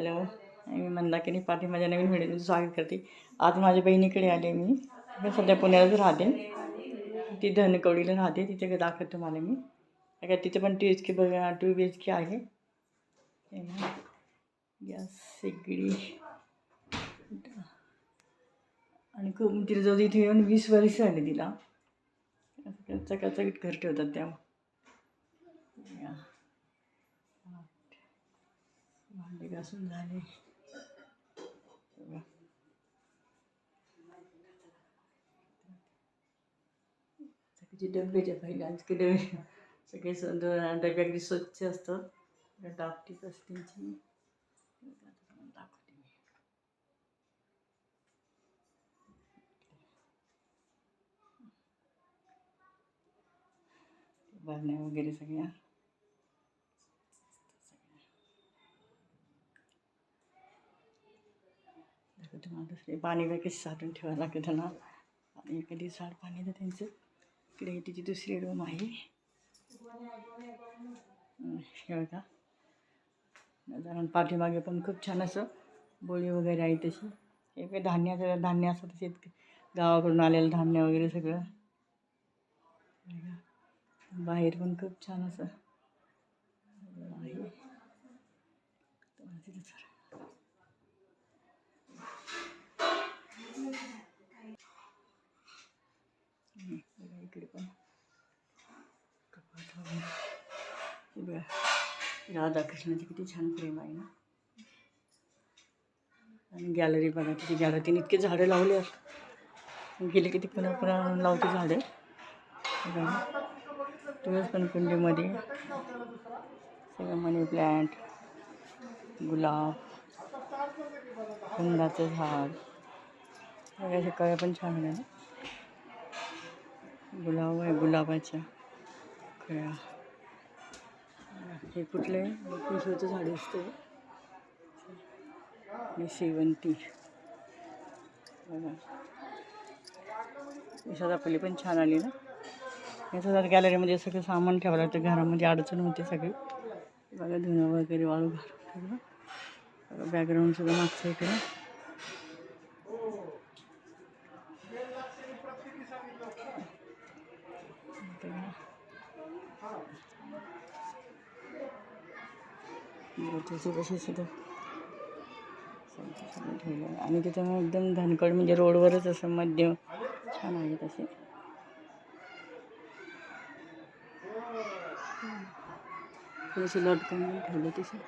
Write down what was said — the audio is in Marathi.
हॅलो. मी मंदाकिनी पाटील माझ्या नवीन व्हिडिओ स्वागत करते. आज माझ्या बहिणीकडे आले मी. मी सध्या पुण्यालाच राहते. ती धनकवडीला राहते. तिथे दाखवतो तुम्हाला मी. काय तिथे पण टू एच के बघा टू बी एच के आहे या सगळी. गॅस शेगडी आणि खूप तिला जवळ इथे येऊन वीस वर्ष झाली तिला. असं चकाचकीत घर ठेवतात त्या. भांडे घासून झाले बघा. सगळ्याचे डब्याचे पहिले आजचे डबे सगळे स- ड- डबे अगदी स्वच्छ असतात टापटीच असते त्यांची दाखवते मी बरण्या वगैरे सगळ्या असतं तुम्हाला दुसरे पाणी वगैरे कशी साठवून ठेवावं लागतं त्यांना. आणि कधी झाड पाणी तर त्यांचं. इकडे तिची दुसरी रूम आहे. हं, हे बघा. कारण पाठीमागे पण खूप छान असं बोळी वगैरे आहे तशी. हे काही धान्याचं धान्य असतं शेत गावाकडून आलेलं धान्य वगैरे सगळं. बाहेर पण खूप छान असं. आहे. इकडे पण. कपाट राधाकृष्णाची किती छान प्रेम आहे ना. आणि गॅलरी बघा तिची गॅलरीने इतके झाडं लावले गेले किती पुन्हा पुन्हा लावते झाडं. तुम्हीच तुळस पण कुंडीमध्ये. सगळं मनी प्लॅन्ट गुलाब कुंदाचं झाड. सगळ्या कळ्या पण छान आहे ना. गुलाब आहे गुलाबाच्या कळ्या हे कुठले पिशवीचं झाड असते आणि शेवंती. बघा. पण छान आली ना? याचं गॅलरीमध्ये सगळं सामान ठेवावं लागतं घरामध्ये अडचण होते सगळी. बघा धुणं वगैरे वाळू घालून बॅकग्राऊंड सगळं मागचं इकडे. त्याची कशी सुद्धा ठेवलं आणि त्याच्यामुळे एकदम धनकड म्हणजे रोडवरच असं मध्यम छान आहे तसे. थोडीशी लटकन ठेवलं तसे